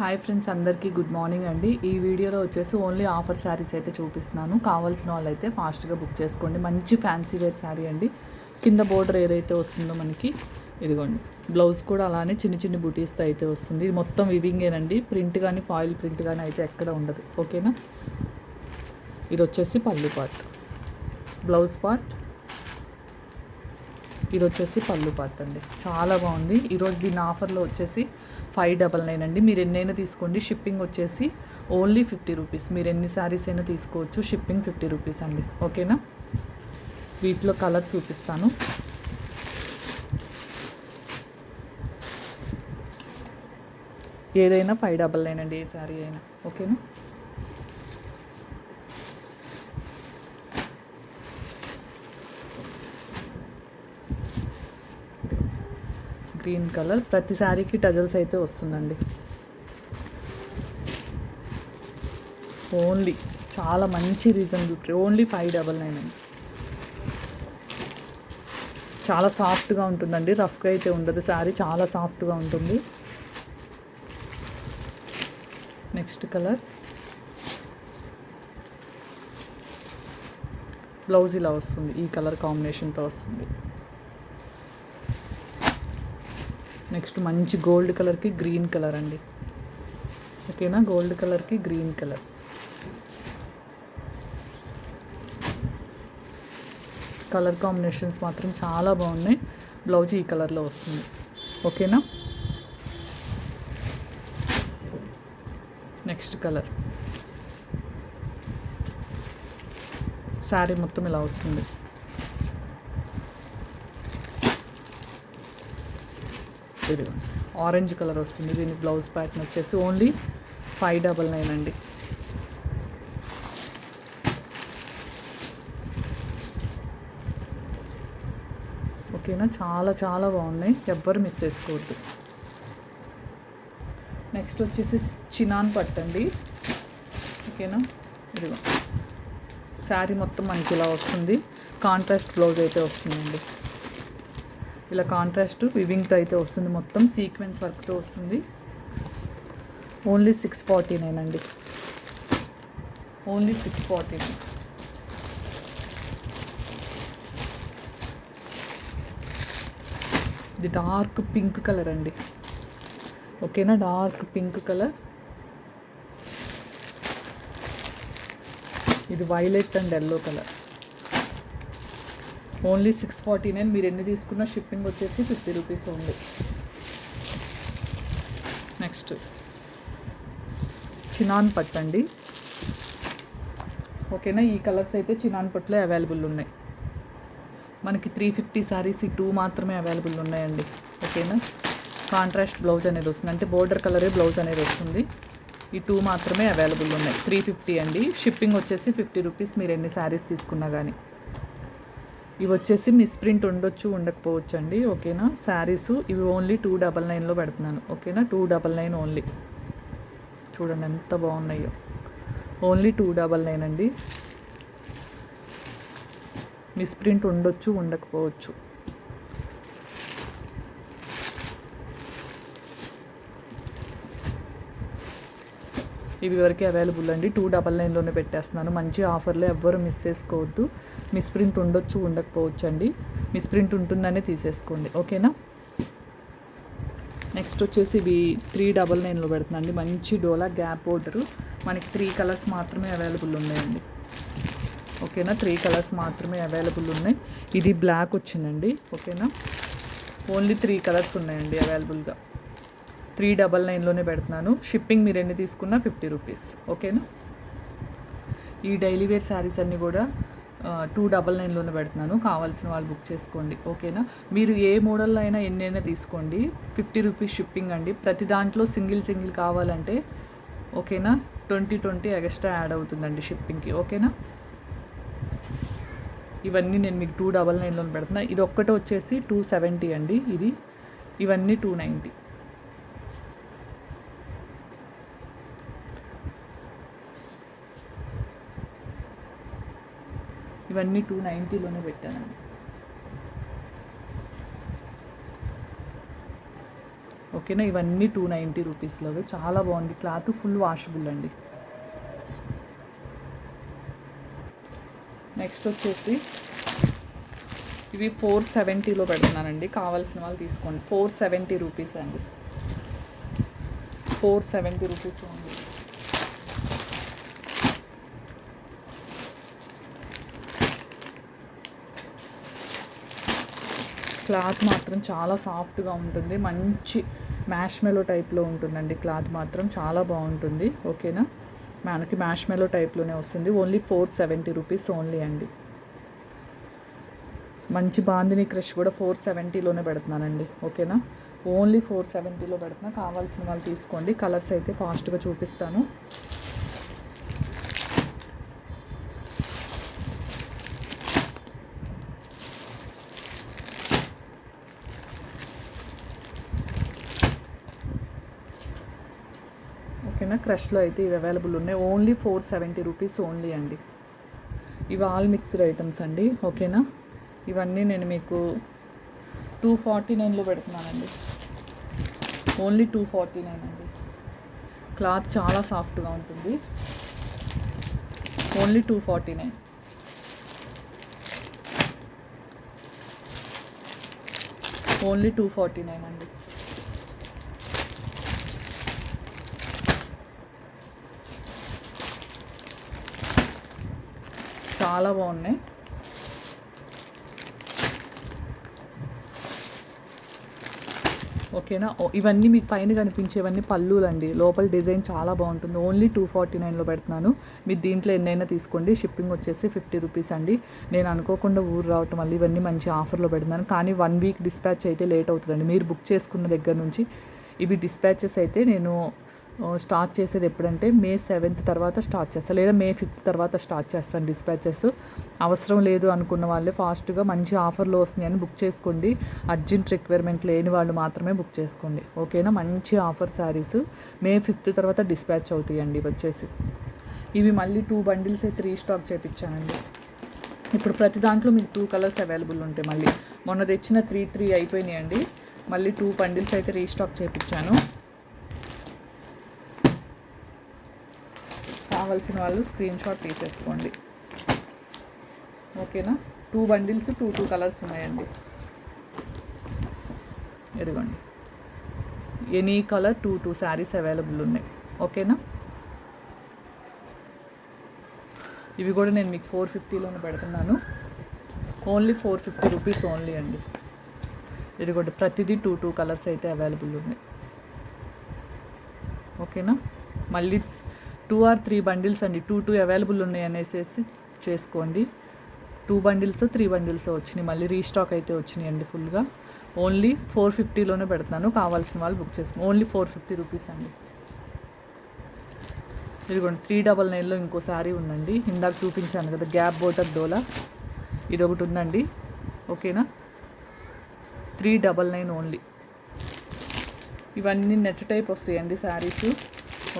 Hi friends అందరికీ good morning అండి. ఈ వీడియోలో వచ్చేసి ఓన్లీ ఆఫర్ శారీస్ అయితే చూపిస్తున్నాను. కావాల్సిన వాళ్ళు అయితే ఫాస్ట్గా బుక్ చేసుకోండి. మంచి ఫ్యాన్సీ వేర్ శారీ అండి. కింద బోర్డర్ ఏదైతే వస్తుందో మనకి ఇదిగోండి. బ్లౌజ్ కూడా అలానే చిన్న చిన్న బుటీస్తో అయితే వస్తుంది. ఇది మొత్తం వివింగేనండి ప్రింట్ కానీ ఫాయిల్ ప్రింట్ కానీ అయితే ఎక్కడ ఉండదు. ఓకేనా ఇది వచ్చేసి పళ్ళు పార్ట్ బ్లౌజ్ పార్ట్ ఇది వచ్చేసి పళ్ళు పార్ట్ అండి చాలా బాగుంది. ఈరోజు దీని ఆఫర్లో వచ్చేసి ఫైవ్ డబల్ నైన్ అండి. మీరు ఎన్నైనా తీసుకోండి. షిప్పింగ్ వచ్చేసి ఓన్లీ ఫిఫ్టీ రూపీస్. మీరు ఎన్ని శారీస్ అయినా తీసుకోవచ్చు. షిప్పింగ్ ఫిఫ్టీ రూపీస్ అండి. ఓకేనా? వీటిలో కలర్ చూపిస్తాను. ఏదైనా ఫైవ్ డబల్ నైన్ అండి. ఏ శారీ అయినా. ఓకేనా? గ్రీన్ కలర్ ప్రతి శారీకి టజల్స్ అయితే వస్తుందండి. ఓన్లీ చాలా మంచి reasonable only five double nine అండి. చాలా సాఫ్ట్గా ఉంటుందండి. రఫ్గా అయితే ఉండదు. శారీ చాలా సాఫ్ట్గా ఉంటుంది. నెక్స్ట్ కలర్ బ్లౌజ్ ఇలా వస్తుంది. ఈ కలర్ కాంబినేషన్తో వస్తుంది. నెక్స్ట్ మంచి గోల్డ్ కలర్కి గ్రీన్ కలర్ అండి. ఓకేనా? గోల్డ్ కలర్కి గ్రీన్ కలర్. కలర్ కాంబినేషన్స్ మాత్రం చాలా బాగున్నాయి. బ్లౌజ్ ఈ కలర్లో వస్తుంది. ఓకేనా? Next colour. శారీ మొత్తం ఇలా వస్తుంది. ఇదిగోండి ఆరెంజ్ కలర్ వస్తుంది. దీని బ్లౌజ్ ప్యాటర్న్ వచ్చేసి ఓన్లీ ఫైవ్ డబల్ నైన్ అండి. ఓకేనా? చాలా చాలా బాగున్నాయి. ఎవ్వరు మిస్ చేసుకోవద్దు. నెక్స్ట్ వచ్చేసి చినాన్ పట్టండి ఓకేనా? ఇదిగో శారీ మొత్తం మనకి ఇలా వస్తుంది. కాంట్రాస్ట్ బ్లౌజ్ అయితే వస్తుందండి. ఇలా కాంట్రాస్ట్ వివింగ్తో అయితే వస్తుంది. మొత్తం సీక్వెన్స్ వర్క్తో వస్తుంది. ఓన్లీ సిక్స్ ఫార్టీ నైన్ అండి. ఓన్లీ సిక్స్ ఫార్టీ నైన్ ఇది డార్క్ పింక్ కలర్ అండి. ఓకేనా డార్క్ పింక్ కలర్ ఇది violet and yellow colour only six forty nine మీరు ఎన్ని తీసుకున్నా షిప్పింగ్ వచ్చేసి fifty rupees only. Next. Chinon పట్టు అండి. ఓకేనా? ఈ కలర్స్ అయితే చినాన్ పట్టులో అవైలబుల్ ఉన్నాయి. మనకి త్రీ ఫిఫ్టీ శారీస్ ఈ టూ మాత్రమే అవైలబుల్ ఉన్నాయండి. ఓకేనా? కాంట్రాస్ట్ బ్లౌజ్ అనేది వస్తుంది. అంటే బోర్డర్ కలరే బ్లౌజ్ అనేది వస్తుంది. ఈ టూ మాత్రమే అవైలబుల్ ఉన్నాయి. త్రీ ఫిఫ్టీ అండి. షిప్పింగ్ వచ్చేసి ఫిఫ్టీ రూపీస్ మీరు ఎన్ని శారీస్ తీసుకున్నా కానీ ఇవి వచ్చేసి మిస్ ప్రింట్ ఉండొచ్చు ఉండకపోవచ్చు అండి ఓకేనా? శారీస్ ఇవి ఓన్లీ టూ డబల్ నైన్లో పెడుతున్నాను. ఓకేనా? Two double nine only. చూడండి ఎంత బాగున్నాయో. ఓన్లీ టూ డబల్ నైన్ అండి. మిస్ ప్రింట్ ఉండొచ్చు ఉండకపోవచ్చు. ఇవి వరకే అవైలబుల్ అండి. టూ డబల్ నైన్లోనే పెట్టేస్తున్నాను. మంచి ఆఫర్లో ఎవ్వరు మిస్ చేసుకోవద్దు. మిస్ ప్రింట్ ఉండొచ్చు ఉండకపోవచ్చు అండి మిస్ ప్రింట్ ఉంటుందనే తీసేసుకోండి. ఓకేనా నెక్స్ట్ వచ్చేసి ఇవి త్రీ డబల్ నైన్లో పెడుతుందండి మంచి డోలా గ్యాప్ బోర్డరు మనకి త్రీ కలర్స్ మాత్రమే అవైలబుల్ ఉన్నాయండి. ఓకేనా త్రీ కలర్స్ మాత్రమే అవైలబుల్ ఉన్నాయి. ఇది బ్లాక్ వచ్చిందండి. ఓకేనా ఓన్లీ త్రీ కలర్స్ ఉన్నాయండి అవైలబుల్గా త్రీ డబల్ నైన్లోనే పెడుతున్నాను. షిప్పింగ్ మీరు ఎన్ని తీసుకున్నా ఫిఫ్టీ రూపీస్. ఓకేనా? ఈ డైలీ వేర్ శారీస్ అన్నీ కూడా టూ డబల్ నైన్లోనే పెడుతున్నాను. కావాల్సిన వాళ్ళు బుక్ చేసుకోండి. ఓకేనా? మీరు ఏ మోడల్లో అయినా ఎన్నైనా తీసుకోండి. ఫిఫ్టీ రూపీస్ షిప్పింగ్ అండి. ప్రతి దాంట్లో సింగిల్ సింగిల్ కావాలంటే ఓకేనా? ట్వంటీ ట్వంటీ ఎక్స్ట్రా యాడ్ అవుతుందండి షిప్పింగ్కి. ఓకేనా? ఇవన్నీ నేను మీకు టూ డబల్ నైన్లో పెడుతున్నా. ఇది ఒక్కటే వచ్చేసి టూ సెవెంటీ అండి ఇది. ఇవన్నీ టూ నైంటీ ఇవన్నీ టూ నైంటీలోనే పెట్టానండి ఓకేనా? ఇవన్నీ టూ నైంటీ రూపీస్లోవి చాలా బాగుంది. క్లాత్ ఫుల్ వాషబుల్ అండి. నెక్స్ట్ వచ్చేసి ఇవి ఫోర్ సెవెంటీలో పెడుతున్నానండి. కావాల్సిన వాళ్ళు తీసుకోండి. ఫోర్ సెవెంటీ రూపీస్ అండి. ఫోర్ సెవెంటీ రూపీస్ ఉంది క్లాత్ మాత్రం చాలా సాఫ్ట్గా ఉంటుంది. మంచి మ్యాష్మెలో టైప్లో ఉంటుందండి క్లాత్ మాత్రం. చాలా బాగుంటుంది. ఓకేనా? మనకి మ్యాష్మెలో టైప్లోనే వస్తుంది. Only four seventy rupees only అండి. మంచి బాందిని క్రష్ కూడా ఫోర్ సెవెంటీలోనే పెడుతున్నానండి. ఓకేనా? ఓన్లీ ఫోర్ సెవెంటీలో పెడుతున్నా. కావాల్సిన వాళ్ళు తీసుకోండి. కలర్స్ అయితే ఫాస్ట్గా చూపిస్తాను. ఓకేనా క్రష్లో అయితే ఇవి అవైలబుల్ ఉన్నాయి. Only four seventy rupees only అండి. ఇవి ఆల్ మిక్స్డ్ ఐటమ్స్ అండి. ఓకేనా? ఇవన్నీ నేను మీకు టూ ఫార్టీ నైన్లో పెడుతున్నానండి. ఓన్లీ టూ ఫార్టీ నైన్ అండి. క్లాత్ చాలా సాఫ్ట్గా ఉంటుంది. Only two forty nine. Only two forty nine అండి. చాలా బాగున్నాయి. ఓకేనా? ఇవన్నీ మీకు పైన కనిపించేవన్నీ పళ్ళులండి. లోపల డిజైన్ చాలా బాగుంటుంది. ఓన్లీ టూ ఫార్టీ నైన్లో పెడుతున్నాను. మీరు దీంట్లో ఎన్నైనా తీసుకోండి. షిప్పింగ్ వచ్చేసి ఫిఫ్టీ రూపీస్ అండి. నేను అనుకోకుండా ఊరు రావటం వల్ల ఇవన్నీ మంచి ఆఫర్లో పెడుతున్నాను. కానీ వన్ వీక్ డిస్పాచ్ అయితే లేట్ అవుతుందండి. మీరు బుక్ చేసుకున్న దగ్గర నుంచి ఇవి డిస్పాచెస్ అయితే నేను స్టార్ట్ చేసేది ఎప్పుడంటే మే సెవెంత్ తర్వాత స్టార్ట్ చేస్తాను లేదా మే ఫిఫ్త్ తర్వాత స్టార్ట్ చేస్తాను డిస్పాచెస్ అవసరం లేదు అనుకున్న వాళ్ళే ఫాస్ట్గా మంచి ఆఫర్లు వస్తున్నాయని బుక్ చేసుకోండి. అర్జెంట్ రిక్వైర్మెంట్ లేని వాళ్ళు మాత్రమే బుక్ చేసుకోండి. ఓకేనా? మంచి ఆఫర్ శారీస్. మే ఫిఫ్త్ తర్వాత డిస్పాచ్ అవుతాయండి వచ్చేసి. ఇవి మళ్ళీ టూ బండిల్స్ అయితే రీస్టాక్ చేయించానండి ఇప్పుడు ప్రతి దాంట్లో మీకు టూ కలర్స్ అవైలబుల్ ఉంటాయి మళ్ళీ. మొన్న తెచ్చిన త్రీ త్రీ అయిపోయినాయండి. మళ్ళీ టూ బండిల్స్ అయితే రీస్టాక్ చేయించాను కావాల్సిన వాళ్ళు స్క్రీన్ షాట్ తీసేసుకోండి. ఓకేనా? Two bundles two two colours ఉన్నాయండి. ఎదిగోండి any colour two two saris available ఉన్నాయి. ఓకేనా? ఇవి కూడా నేను మీకు ఫోర్ ఫిఫ్టీలోనే పెడుతున్నాను. Only four fifty rupees only అండి. ఇది కూడా ప్రతిదీ టూ టూ కలర్స్ అయితే అవైలబుల్ ఉన్నాయి. ఓకేనా? మళ్ళీ టూ ఆర్ త్రీ బండిల్స్ అండి. టూ టూ అవైలబుల్ ఉన్నాయి అనేసి చేసుకోండి. టూ బండిల్స్ త్రీ బండిల్స్ వచ్చినాయి. మళ్ళీ రీస్టాక్ అయితే వచ్చినాయి అండి ఫుల్గా. ఓన్లీ ఫోర్ ఫిఫ్టీలోనే పెడతాను. కావాల్సిన వాళ్ళు బుక్ చేసుకోండి ఓన్లీ ఫోర్ ఫిఫ్టీ రూపీస్ అండి. ఇదిగోండి త్రీ డబల్ నైన్లో ఇంకో శారీ ఉందండి. ఇందాక చూపించాను కదా గ్యాప్ బోటర్ డోలా. ఇది ఒకటి ఉందండి. ఓకేనా? Three double nine only. ఇవన్నీ నెట్ టైప్ వస్తాయండి శారీస్.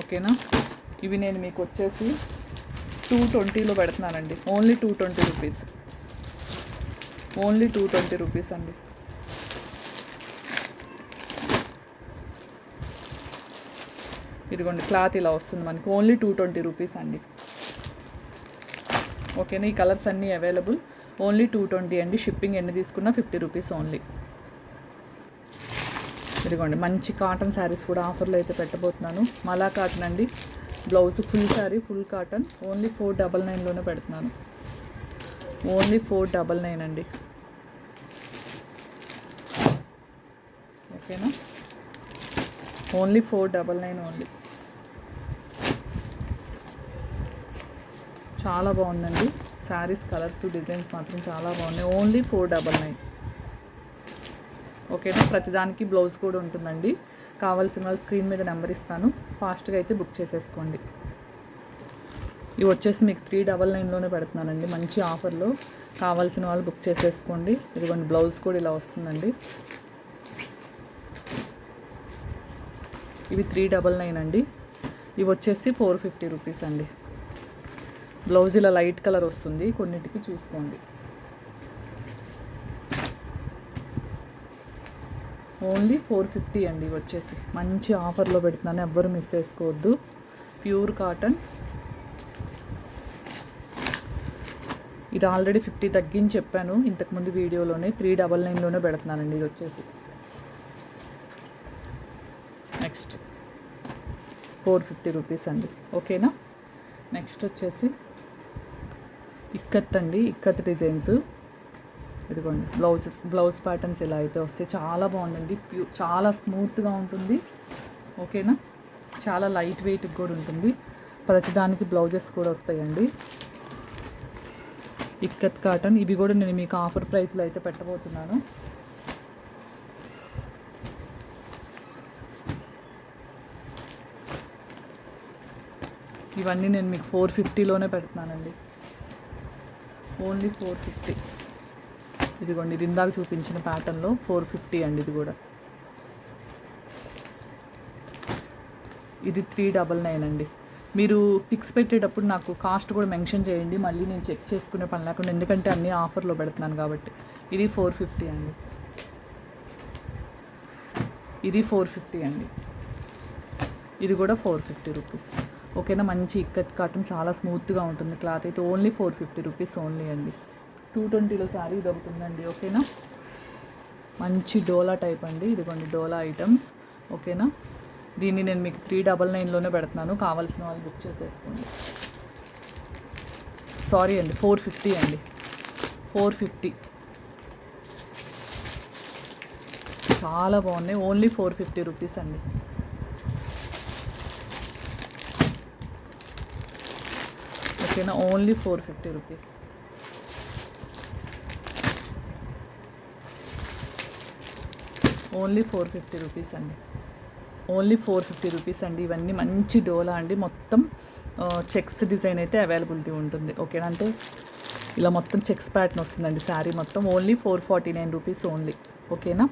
ఓకేనా? ఇవి నేను మీకు వచ్చేసి టూ ట్వంటీలో పెడుతున్నానండి. Only two twenty rupees only two twenty rupees అండి. ఇదిగోండి క్లాత్ ఇలా వస్తుంది మనకి. ఓన్లీ టూ ట్వంటీ రూపీస్ అండి. ఓకేనా? ఈ కలర్స్ అన్నీ అవైలబుల్. ఓన్లీ టూ ట్వంటీ అండి. షిప్పింగ్ ఎన్ని తీసుకున్నా ఫిఫ్టీ రూపీస్ ఓన్లీ ఇదిగోండి మంచి కాటన్ శారీస్ కూడా ఆఫర్లో అయితే పెట్టబోతున్నాను. మలా కాటన్ అండి. Blouse full sari full cotton. Only four double నైన్లోనే పెడుతున్నాను. ఓన్లీ ఫోర్ డబల్ నైన్ అండి. ఓకేనా? Only four double nine only. చాలా బాగుందండి. శారీస్ కలర్స్ డిజైన్స్ మాత్రం చాలా బాగున్నాయి. Only four double nine. ఓకేనా? ప్రతిదానికి బ్లౌజ్ కూడా ఉంటుందండి. కావాల్సిన వాళ్ళు స్క్రీన్ మీద నెంబర్ ఇస్తాను. ఫాస్ట్గా అయితే బుక్ చేసేసుకోండి. ఇవి వచ్చేసి మీకు త్రీ డబల్ నైన్లోనే పెడుతున్నానండి. మంచి ఆఫర్లో కావాల్సిన వాళ్ళు బుక్ చేసేసుకోండి. ఇదిగోండి బ్లౌజ్ కూడా ఇలా వస్తుందండి. ఇవి త్రీ డబల్ నైన్ అండి. ఇవి వచ్చేసి ఫోర్ ఫిఫ్టీ రూపీస్ అండి. బ్లౌజ్ ఇలా లైట్ కలర్ వస్తుంది. కొన్నిటికి చూసుకోండి. ఓన్లీ ఫోర్ ఫిఫ్టీ అండి వచ్చేసి మంచి ఆఫర్లో పెడుతున్నాను. ఎవ్వరు మిస్ చేసుకోవద్దు. Pure cotton. ఇది ఆల్రెడీ ఫిఫ్టీ తగ్గించి చెప్పాను. ఇంతకుముందు వీడియోలోనే త్రీ డబల్ నైన్లోనే పెడుతున్నానండి ఇది వచ్చేసి నెక్స్ట్. ఫోర్ ఫిఫ్టీ రూపీస్ అండి. ఓకేనా? నెక్స్ట్ వచ్చేసి ఇక్కత్ అండి. ఇక్కత్ డిజైన్స్. ఇదిగోండి బ్లౌజెస్ బ్లౌజ్ ప్యాటర్న్స్ ఇలా అయితే వస్తాయి చాలా బాగుందండి. ప్యూ చాలా స్మూత్గా ఉంటుంది. ఓకేనా? చాలా లైట్ వెయిట్ కూడా ఉంటుంది. ప్రతిదానికి బ్లౌజెస్ కూడా వస్తాయండి. ఇక్కత్ కాటన్ ఇవి కూడా నేను మీకు ఆఫర్ ప్రైస్లో అయితే పెట్టబోతున్నాను. ఇవన్నీ నేను మీకు ఫోర్ ఫిఫ్టీలోనే పెడుతున్నానండి. Only four fifty. ఇదిగోండి ఇది ఇందాక చూపించిన ప్యాటర్న్లో ఫోర్ ఫిఫ్టీ అండి ఇది కూడా. ఇది త్రీ డబల్ నైన్ అండి. మీరు పిక్స్ పెట్టేటప్పుడు నాకు కాస్ట్ కూడా మెన్షన్ చేయండి మళ్ళీ నేను చెక్ చేసుకునే పని లేకుండా ఎందుకంటే అన్నీ ఆఫర్లో పెడుతున్నాను కాబట్టి. ఇది ఫోర్ ఫిఫ్టీ అండి. ఇది ఫోర్ ఫిఫ్టీ అండి. ఇది కూడా ఫోర్ ఫిఫ్టీ రూపీస్ ఓకేనా? మంచి ఇక్కత్ కాటన్ చాలా స్మూత్గా ఉంటుంది. క్లాత్ అయితే only four fifty rupees only అండి. టూ ట్వంటీలో శారీ దొరుకుతుందండి ఓకేనా? మంచి డోలా టైప్ అండి ఇదిగోండి డోలా ఐటమ్స్ ఓకేనా? దీన్ని నేను మీకు త్రీ డబల్ నైన్లోనే పెడుతున్నాను కావాల్సిన వాళ్ళు బుక్ చేసేసుకోండి. సారీ అండి ఫోర్ ఫిఫ్టీ అండి ఫోర్ ఫిఫ్టీ. చాలా బాగున్నాయి ఓన్లీ ఫోర్ ఫిఫ్టీ రూపీస్ అండి. ఓకేనా? Only four fifty rupees. Only four fifty rupees అండి. ఓన్లీ ఫోర్ ఫిఫ్టీ రూపీస్ అండి. ఇవన్నీ మంచి డోలా అండి. మొత్తం చెక్స్ డిజైన్ అయితే అవైలబిలిటీ ఉంటుంది. ఓకేనా అంటే ఇలా మొత్తం చెక్స్ ప్యాటర్న్ వస్తుందండి. శారీ మొత్తం only four forty nine rupees only. ఓకేనా?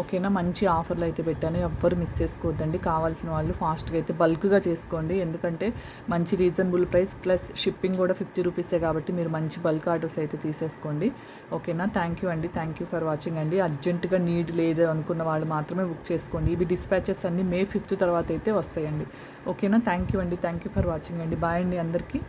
ఓకేనా మంచి ఆఫర్లు అయితే పెట్టాను. ఎవ్వరు మిస్ చేసుకోవద్దండి. కావాల్సిన వాళ్ళు ఫాస్ట్గా అయితే బల్క్గా చేసుకోండి. ఎందుకంటే మంచి రీజనబుల్ ప్రైస్ ప్లస్ షిప్పింగ్ కూడా ఫిఫ్టీ రూపీసే కాబట్టి మీరు మంచి బల్క్ ఆర్డర్స్ అయితే తీసేసుకోండి. ఓకేనా థ్యాంక్ యూ అండి. థ్యాంక్ యూ ఫర్ వాచింగ్ అండి. అర్జెంటుగా నీడ్ లేదు అనుకున్న వాళ్ళు మాత్రమే బుక్ చేసుకోండి. ఇవి డిస్పాచెస్ అన్నీ మే ఫిఫ్త్ తర్వాత అయితే వస్తాయండి. ఓకేనా థ్యాంక్ యూ అండి. థ్యాంక్ యూ ఫర్ వాచింగ్ అండి. బాయ్ అండి అందరికీ.